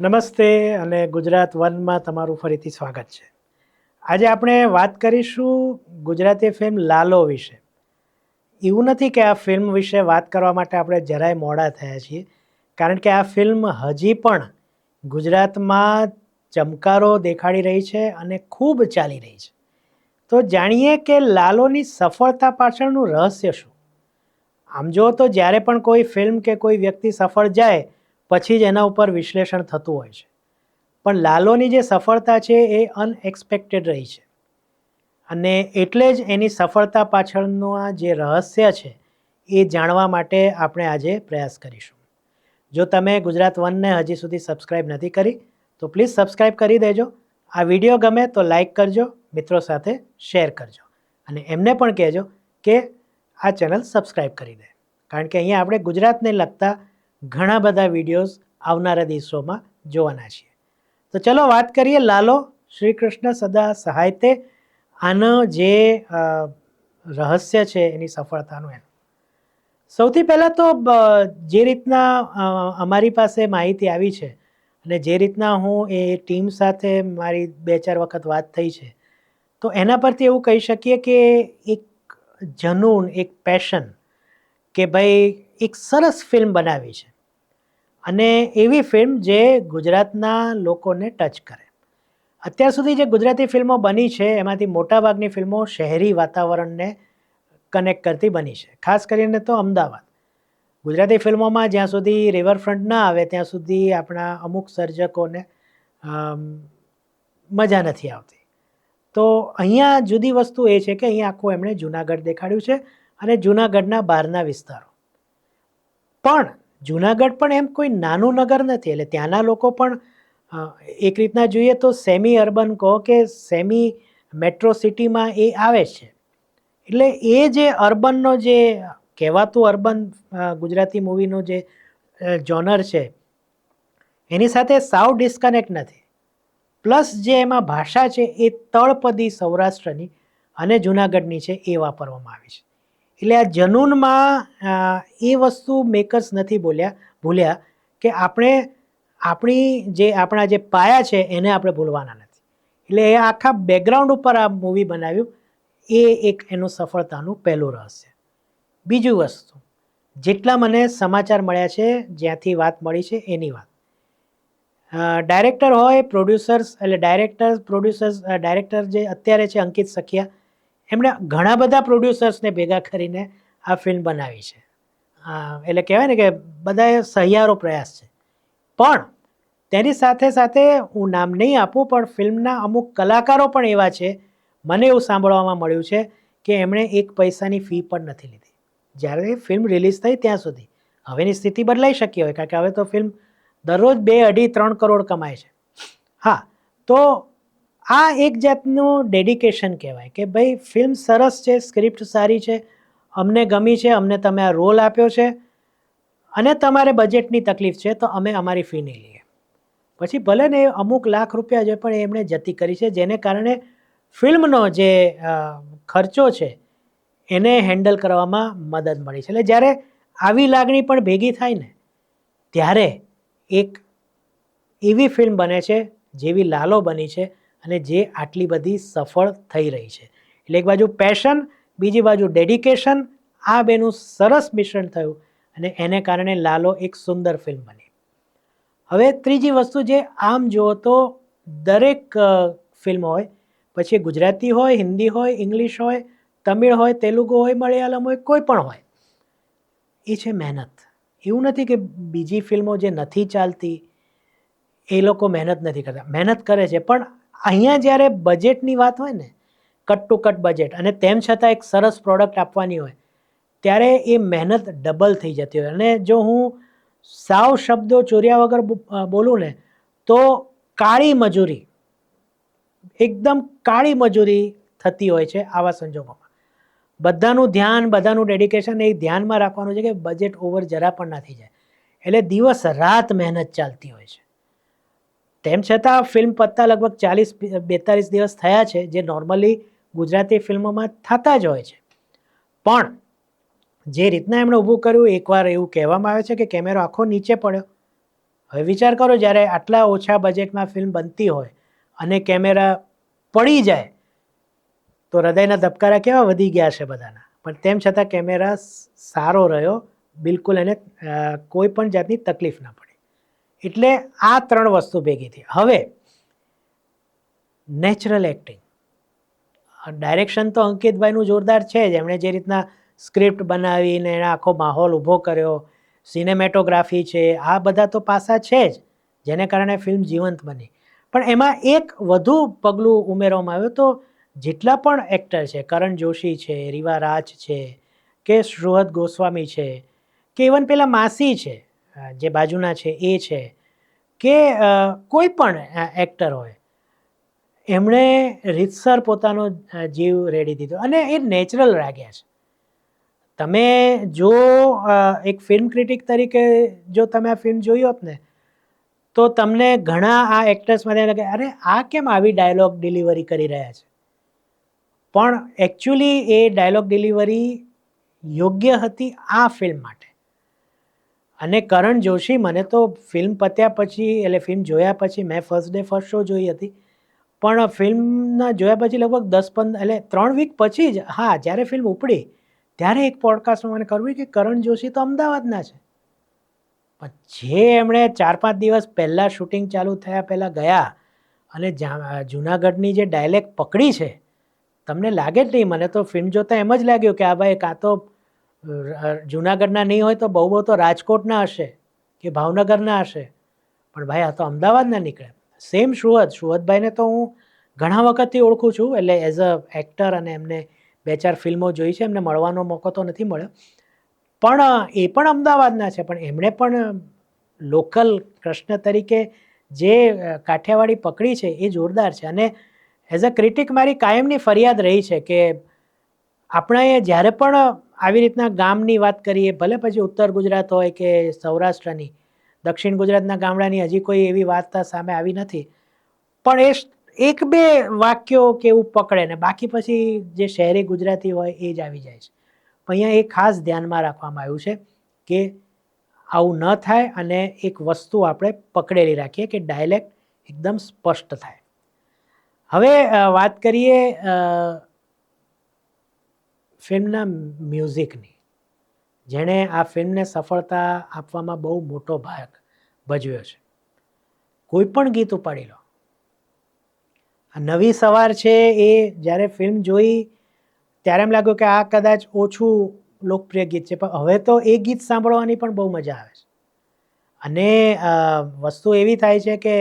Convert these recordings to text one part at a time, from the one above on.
નમસ્તે અને ગુજરાત વનમાં તમારું ફરીથી સ્વાગત છે. આજે આપણે વાત કરીશું ગુજરાતી ફિલ્મ લાલો વિશે. એવું નથી કે આ ફિલ્મ વિશે વાત કરવા માટે આપણે જરાય મોડા થયા છીએ, કારણ કે આ ફિલ્મ હજી પણ ગુજરાતમાં ચમકારો દેખાડી રહી છે અને ખૂબ ચાલી રહી છે. તો જાણીએ કે લાલોની સફળતા પાછળનું રહસ્ય શું? આમ જો તો જ્યારે પણ કોઈ ફિલ્મ કે કોઈ વ્યક્તિ સફળ જાય પછી જ એના ઉપર વિશ્લેષણ થતું હોય છે. પણ લાલોની જે સફળતા છે એ અનએક્સપેક્ટેડ રહી છે. અને એટલે જ એની સફળતા પાછળનું આ જે રહસ્ય છે એ જાણવા માટે આપણે આજે પ્રયાસ કરીશું. જો તમે ગુજરાત વનને હજી સુધી સબસ્ક્રાઈબ નથી કરી, તો પ્લીઝ સબસ્ક્રાઈબ કરી દેજો. આ વીડિયો ગમે તો લાઈક કરજો, મિત્રો સાથે શેર કરજો. અને એમને પણ કહેજો કે આ ચેનલ સબસ્ક્રાઈબ કરી દે. કારણ કે અહીંયા આપણે ગુજરાતને લગતા ઘણા બધા વિડીયોઝ આવનારા દિવસોમાં જોવાના છીએ. તો ચલો વાત કરીએ લાલો શ્રી કૃષ્ણ સદા સહાયતે આનો જે રહસ્ય છે એની સફળતાનું એનું. સૌથી પહેલાં તો જે રીતના અમારી પાસે માહિતી આવી છે અને જે રીતના હું એ ટીમ સાથે મારી બે ચાર વખત વાત થઈ છે, તો એના પરથી એવું કહી શકીએ કે એક જનૂન, એક પેશન કે ભાઈ એક સરસ ફિલ્મ બનાવી છે. અને એવી ફિલ્મ જે ગુજરાતના લોકોને ટચ કરે. અત્યાર સુધી જે ગુજરાતી ફિલ્મો બની છે, એમાંથી મોટાભાગની ફિલ્મો શહેરી વાતાવરણને કનેક્ટ કરતી બની છે. ખાસ કરીને તો અમદાવાદ. ગુજરાતી ફિલ્મોમાં જ્યાં સુધી રિવરફ્રન્ટ ના આવે, ત્યાં સુધી આપણા અમુક સર્જકોને મજા નથી આવતી. તો અહીંયા જુદી વસ્તુ એ છે કે અહીંયા આખું એમણે જુનાગઢ દેખાડ્યું છે અને જુનાગઢના બહારના વિસ્તારો. પણ જુનાગઢ પણ એમ કોઈ નાનું નગર નથી. એટલે ત્યાંના લોકો પણ એક રીતના જોઈએ તો સેમી અર્બન કહો કે સેમી મેટ્રો સિટીમાં એ આવે છે. એટલે એ જે અર્બનનો જે કહેવાતું અર્બન ગુજરાતી મૂવીનું જે જોનર છે, એની સાથે સાવ ડિસ્કનેક્ટ નથી. પ્લસ જે એમાં ભાષા છે એ તળપદી સૌરાષ્ટ્રની અને જુનાગઢની છે એ વાપરવામાં આવી છે. એટલે આ જનૂનમાં એ વસ્તુ મેકર્સ નથી બોલ્યા, ભૂલ્યા કે આપણે, આપણી જે આપણા જે પાયા છે એને આપણે ભૂલવાના નથી. એટલે એ આખા બેકગ્રાઉન્ડ ઉપર આ મૂવી બનાવ્યું. એ એક એનું સફળતાનું પહેલું રહસ્ય. બીજું વસ્તુ, જેટલા મને સમાચાર મળ્યા છે, જ્યાંથી વાત મળી છે એની વાત. ડાયરેક્ટર હોય પ્રોડ્યુસર્સ એટલે ડાયરેક્ટર પ્રોડ્યુસર્સ ડાયરેક્ટર જે અત્યારે છે અંકિત સખિયા એમણે ઘણા બધા પ્રોડ્યુસર્સને ભેગા કરીને આ ફિલ્મ બનાવી છે. એટલે કહેવાય ને કે બધાએ સહિયારો પ્રયાસ છે. પણ તેની સાથે સાથે હું નામ નહીં આપું, પણ ફિલ્મના અમુક કલાકારો પણ એવા છે, મને એવું સાંભળવામાં મળ્યું છે કે એમણે એક પૈસાની ફી પણ નથી લીધી. જ્યારે ફિલ્મ રિલીઝ થઈ ત્યાં સુધી. હવેની સ્થિતિ બદલાઈ શકી હોય, કારણ કે હવે તો ફિલ્મ દરરોજ બે અઢી, ત્રણ કરોડ કમાય છે. હા, તો આ એક જાતનું ડેડિકેશન કહેવાય કે ભાઈ ફિલ્મ સરસ છે સ્ક્રિપ્ટ સારી છે, અમને ગમી છે, અમને તમે આ રોલ આપ્યો છે અને તમારે બજેટની તકલીફ છે, તો અમે અમારી ફી નહીં લઈએ. પછી ભલે ને અમુક લાખ રૂપિયા જે પણ એમણે જતી કરી છે, જેને કારણે ફિલ્મનો જે ખર્ચો છે, એને હેન્ડલ કરવામાં મદદ મળી છે. એટલે જ્યારે આવી લાગણી પણ ભેગી થાય ને, ત્યારે એક એવી ફિલ્મ બને છે, જેવી લાલો બની છે અને જે આટલી બધી સફળ થઈ રહી છે. એટલે એક બાજુ પેશન બીજી બાજુ ડેડિકેશન આ બેનું સરસ મિશ્રણ થયું અને એને કારણે લાલો એક સુંદર ફિલ્મ બની. હવે ત્રીજી વસ્તુ જે આમ જુઓ તો દરેક ફિલ્મ હોય, પછી ગુજરાતી હોય, હિન્દી હોય, ઇંગ્લિશ હોય, તમિળ હોય, તેલુગુ હોય, મલયાલમ હોય, કોઈ પણ હોય, એ છે મહેનત. એવું નથી કે બીજી ફિલ્મો જે નથી ચાલતી, એ લોકો મહેનત નથી કરતા. મહેનત કરે છે, પણ અહીંયા જ્યારે બજેટની વાત હોય ને કટ ટુ કટ બજેટ અને તેમ છતાં એક સરસ પ્રોડક્ટ આપવાની હોય, ત્યારે એ મહેનત ડબલ થઈ જતી હોય. અને જો હું સાવ શબ્દો ચોર્યા વગર બોલું ને, તો કાળી મજૂરી, એકદમ કાળી મજૂરી થતી હોય છે આવા સંજોગોમાં. બધાનું ધ્યાન, બધાનું ડેડિકેશન એ ધ્યાનમાં રાખવાનું છે કે બજેટ ઓવર જરા પણ ના થઈ જાય. એટલે દિવસ રાત મહેનત ચાલતી હોય છે. તેમ છતાં, ફિલ્મ પત્તા લગભગ ચાલીસ બેતાલીસ દિવસ થયા છે, જે નોર્મલી ગુજરાતી ફિલ્મોમાં થતા જ હોય છે. પણ, જે રીતના એમણે ઊભું કર્યું, એકવાર એવું કહેવામાં આવે છે કે કેમેરો આખો નીચે પડ્યો. હવે વિચાર કરો, જ્યારે આટલા ઓછા બજેટમાં ફિલ્મ બનતી હોય અને કેમેરા પડી જાય, તો હૃદયના ધબકારા કેવા વધી ગયા છે બધાના. પણ તેમ છતાં કેમેરા સારો રહ્યો. બિલકુલ એને કોઈ પણ જાતની તકલીફ ના પડી. એટલે આ ત્રણ વસ્તુ ભેગી થઈ. હવે નેચરલ એક્ટિંગ ડાયરેક્શન તો અંકિતભાઈનું જોરદાર છે જ. એમણે જે રીતના સ્ક્રિપ્ટ બનાવીને એણે આખો માહોલ ઊભો કર્યો. સિનેમેટોગ્રાફી છે. આ બધા તો પાસા છે જ, જેને કારણે ફિલ્મ જીવંત બની. પણ એમાં એક વધુ પગલું ઉમેરવામાં આવ્યું તો જેટલા પણ એક્ટર છે, કરણ જોશી છે, રીવા રાજ છે, કે સુહદ ગોસ્વામી છે, કે ઇવન પેલા માસી છે જે બાજુના છે, એ છે કે કોઈ પણ એક્ટર હોય, એમણે રીતસર પોતાનો જીવ રેડી દીધો અને એ નેચરલ લાગ્યા છે. તમે જો એક ફિલ્મ ક્રિટિક તરીકે જો તમે આ ફિલ્મ જોઈ હોત ને, તો તમને ઘણા આ એક્ટર્સમાં લાગે, અરે, આ કેમ આવી ડાયલોગ ડિલિવરી કરી રહ્યા છે? પણ એકચ્યુઅલી એ ડાયલોગ ડિલિવરી યોગ્ય હતી આ ફિલ્મ માટે. અને કરણ જોશી મને તો ફિલ્મ પત્યા પછી, એટલે ફિલ્મ જોયા પછી, મેં ફર્સ્ટ ડે ફર્સ્ટ શો જોઈ હતી. પણ ફિલ્મના જોયા પછી લગભગ દસ પંદર એટલે ત્રણ વીક પછી જ, હા, જ્યારે ફિલ્મ ઉપડી, ત્યારે એક પોડકાસ્ટમાં મને કરવું કે કરણ જોશી તો અમદાવાદના છે. પણ જે એમણે ચાર પાંચ દિવસ પહેલાં શૂટિંગ ચાલુ થયા પહેલાં ગયા, અને જૂનાગઢની જે ડાયલેક્ટ પકડી છે, તમને લાગે જ નહીં, મને તો ફિલ્મ જોતાં એમ જ લાગ્યું કે આ ભાઈ કાં તો જૂનાગઢના નહીં હોય તો બહુ બહુ તો રાજકોટના હશે કે ભાવનગરના હશે. પણ ભાઈ આ તો અમદાવાદના નીકળે. સેમ સુહદ સુહદભાઈને તો હું ઘણા વખતથી ઓળખું છું. એટલે એઝ અ એક્ટર અને એમને બે ચાર ફિલ્મો જોઈ છે. એમને મળવાનો મોકો તો નથી મળ્યો. પણ એ પણ અમદાવાદના છે. પણ એમણે પણ લોકલ કૃષ્ણ તરીકે જે કાઠિયાવાડી પકડી છે એ જોરદાર છે. અને એઝ અ ક્રિટિક મારી કાયમની ફરિયાદ રહી છે કે આપણે જ્યારે પણ આવી રીતના ગામની વાત કરીએ, ભલે પછી ઉત્તર ગુજરાત હોય કે સૌરાષ્ટ્રની, દક્ષિણ ગુજરાતના ગામડાની હજી કોઈ એવી વાર્તા સામે આવી નથી. પણ એ એક બે વાક્યો કે એવું પકડે ને બાકી પછી જે શહેરી ગુજરાતી હોય એ જ આવી જાય છે. અહીંયા એ ખાસ ધ્યાનમાં રાખવામાં આવ્યું છે કે આવું ન થાય અને એક વસ્તુ આપણે પકડેલી રાખીએ કે ડાયલેક્ટ એકદમ સ્પષ્ટ થાય. હવે વાત કરીએ ફિલ્મના મ્યુઝિકની, જેણે આ ફિલ્મને સફળતા આપવામાં બહુ મોટો ભાગ ભજવ્યો છે. કોઈ પણ ગીત ઉપાડી લો. આ નવી સવાર છે એ જ્યારે ફિલ્મ જોઈ, ત્યારે એમ લાગ્યું કે આ કદાચ ઓછું લોકપ્રિય ગીત છે, પણ હવે તો એ ગીત સાંભળવાની પણ બહુ મજા આવે છે. અને વસ્તુ એવી થાય છે કે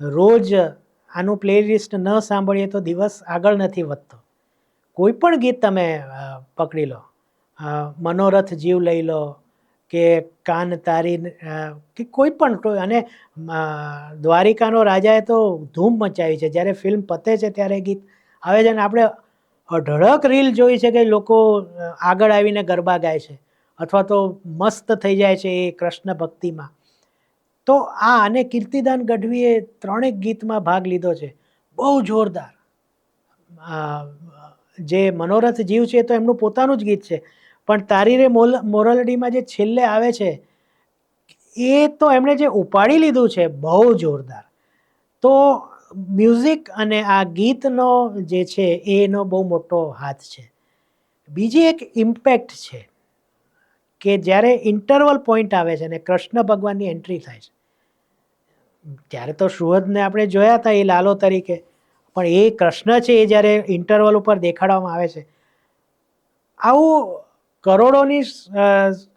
રોજ આનું પ્લેલિસ્ટ ન સાંભળીએ તો દિવસ આગળ નથી વધતો. કોઈ પણ ગીત તમે પકડી લો. મનોરથ જીવ લઈ લો કે કાન તારી કે કોઈ પણ અને દ્વારિકાનો રાજાએ તો ધૂમ મચાવી છે. જ્યારે ફિલ્મ પતે છે ત્યારે ગીત આવે છે અને આપણે અઢળક રીલ જોઈ છે કે લોકો આગળ આવીને ગરબા ગાય છે અથવા તો મસ્ત થઈ જાય છે એ કૃષ્ણ ભક્તિમાં. તો આ અને કીર્તિદાન ગઢવીએ ત્રણેક ગીતમાં ભાગ લીધો છે. બહુ જોરદાર. જે મનોરથ જીવ છે તો એમનું પોતાનું જ ગીત છે. પણ તારી રે મોલ, મોરલડીમાં જે છેલ્લે આવે છે, એ તો એમણે જે ઉપાડી લીધું છે બહુ જોરદાર. તો મ્યુઝિક અને આ ગીતનો જે છે એનો બહુ મોટો હાથ છે. બીજી એક ઇમ્પેક્ટ છે કે જ્યારે ઇન્ટરવલ પોઈન્ટ આવે છે અને કૃષ્ણ ભગવાનની એન્ટ્રી થાય છે. ત્યારે તો સુહદને આપણે જોયા હતા એ લાલો તરીકે. પણ એ કૃષ્ણ છે એ જ્યારે ઇન્ટરવલ ઉપર દેખાડવામાં આવે છે, આવું કરોડોની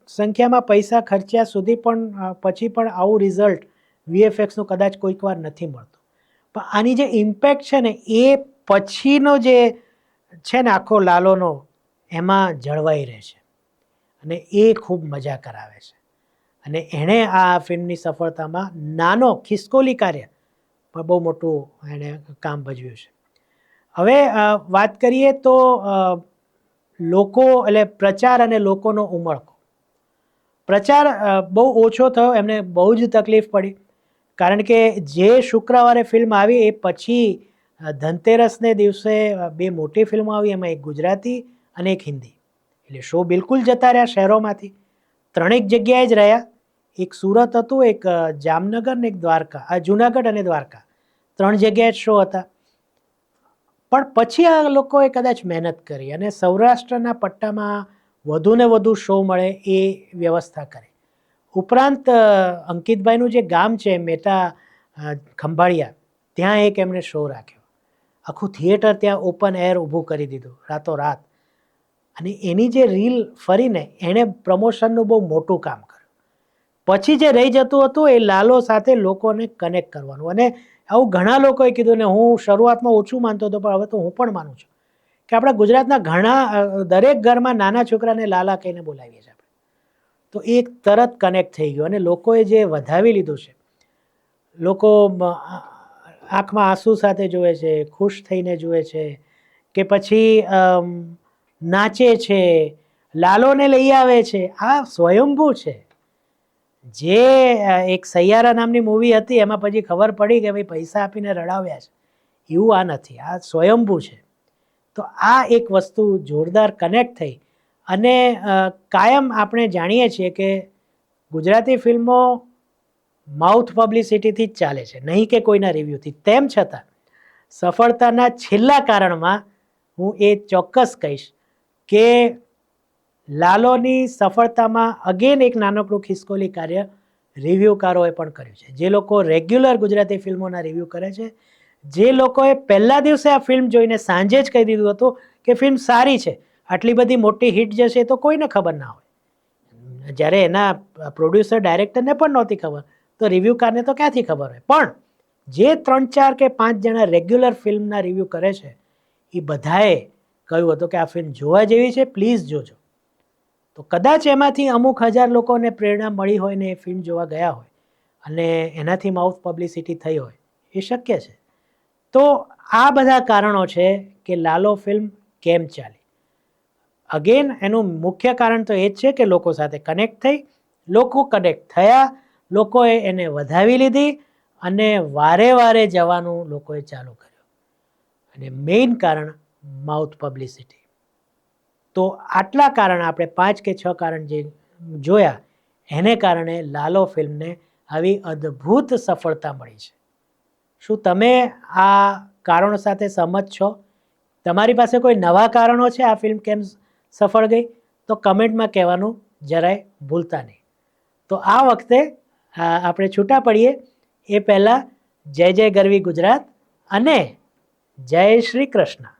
સંખ્યામાં પૈસા ખર્ચ્યા સુધી પણ પછી પણ આવું રિઝલ્ટ વીએફએક્સનું કદાચ કોઈક વાર નથી મળતું. પણ આની જે ઇમ્પેક્ટ છે ને એ પછીનો જે છે ને આખો લાલોનો એમાં જળવાઈ રહે છે અને એ ખૂબ મજા કરાવે છે. અને એણે આ ફિલ્મની સફળતામાં નાનો ખિસકોલી કાર્ય બહુ મોટું એણે કામ ભજવ્યું છે. હવે વાત કરીએ તો લોકો એટલે પ્રચાર અને લોકોનો ઉમળકો. પ્રચાર બહુ ઓછો થયો, એમને બહુ જ તકલીફ પડી. કારણ કે જે શુક્રવારે ફિલ્મ આવી એ પછી ધનતેરસને દિવસે બે મોટી ફિલ્મો આવી, એમાં એક ગુજરાતી અને એક હિન્દી. એટલે શો બિલકુલ જતા રહ્યા શહેરોમાંથી. ત્રણેક જગ્યાએ જ રહ્યા. એક સુરત હતું, એક જામનગર ને એક દ્વારકા, આ જુનાગઢ અને દ્વારકા. ત્રણ જગ્યાએ જ શો હતા. પણ પછી આ લોકોએ કદાચ મહેનત કરી અને સૌરાષ્ટ્રના પટ્ટામાં વધુ ને વધુ શો મળે એ વ્યવસ્થા કરી. ઉપરાંત અંકિતભાઈનું જે ગામ છે, મેટા ખંભાળિયા, ત્યાં એક એમણે શો રાખ્યો. આખું થિયેટર ત્યાં ઓપન એર ઊભું કરી દીધું, રાતોરાત. અને એની જે રીલ ફરીને એણે પ્રમોશનનું બહુ મોટું કામ કર્યું. પછી જે રહી જતું હતું, એ લાલો સાથે લોકોને કનેક્ટ કરવાનું અને આવું ઘણા લોકોએ કીધું ને હું શરૂઆતમાં ઓછું માનતો હતો, પણ હવે તો હું પણ માનું છું. કે આપણા ગુજરાતના ઘણા દરેક ઘરમાં નાના છોકરાને લાલા કહીને બોલાવીએ છીએ આપણે. તો એ તરત કનેક્ટ થઈ ગયો અને લોકોએ જે વધાવી લીધું છે, લોકો આંખમાં આંસુ સાથે જુએ છે, ખુશ થઈને જુએ છે, કે પછી નાચે છે, લાલોને લઈ આવે છે, આ સ્વયંભૂ છે. જે એક સૈયારા નામની મૂવી હતી, એમાં પછી ખબર પડી કે ભાઈ પૈસા આપીને રડાવ્યા છે. એવું આ નથી, આ સ્વયંભૂ છે. તો આ એક વસ્તુ જોરદાર કનેક્ટ થઈ. અને કાયમ આપણે જાણીએ છીએ કે ગુજરાતી ફિલ્મો માઉથ પબ્લિસિટીથી જ ચાલે છે, નહીં કે કોઈના રિવ્યૂથી તેમ છતાં, સફળતાના છેલ્લા કારણમાં હું એ ચોક્કસ કહીશ કે લાલોની સફળતામાં અગેન એક નાનકડું ખિસકોલી કાર્ય રિવ્યૂકારોએ પણ કર્યું છે. જે લોકો રેગ્યુલર ગુજરાતી ફિલ્મોના રિવ્યૂ કરે છે, જે લોકોએ પહેલા દિવસે આ ફિલ્મ જોઈને સાંજે જ કહી દીધું હતું કે ફિલ્મ સારી છે, આટલી બધી મોટી હિટ જશે તો કોઈને ખબર ના હોય. જ્યારે એના પ્રોડ્યુસર ડાયરેક્ટરને પણ નહોતી ખબર, તો રિવ્યૂકારને તો ક્યાંથી ખબર હોય? પણ જે ત્રણ ચાર કે પાંચ જણા રેગ્યુલર ફિલ્મના રિવ્યૂ કરે છે, એ બધાએ કહ્યું હતું કે આ ફિલ્મ જોવા જેવી છે પ્લીઝ જોજો. તો કદાચ એમાંથી અમુક હજાર લોકોને પ્રેરણા મળી હોય ને એ ફિલ્મ જોવા ગયા હોય અને એનાથી માઉથ પબ્લિસિટી થઈ હોય, એ શક્ય છે. તો આ બધા કારણો છે કે લાલો ફિલ્મ કેમ ચાલી. અગેન એનું મુખ્ય કારણ તો એ જ છે કે લોકો સાથે કનેક્ટ થઈ, લોકો કનેક્ટ થયા, લોકોએ એને વધાવી લીધી અને વારે વારે જવાનું લોકોએ ચાલુ કર્યું. અને મેઇન કારણ માઉથ પબ્લિસિટી તો આટલા કારણ આપણે પાંચ કે છ કારણ જે જોયા, એને કારણે લાલો ફિલ્મને આવી અદ્ભુત સફળતા મળી છે. શું તમે આ કારણો સાથે સહમત છો? તમારી પાસે કોઈ નવા કારણો છે આ ફિલ્મ કેમ સફળ ગઈ? તો કમેન્ટમાં કહેવાનું જરાય ભૂલતા નહીં. તો આ વખતે આપણે છૂટા પડીએ. એ પહેલાં જય જય ગરવી ગુજરાત અને જય શ્રી કૃષ્ણ.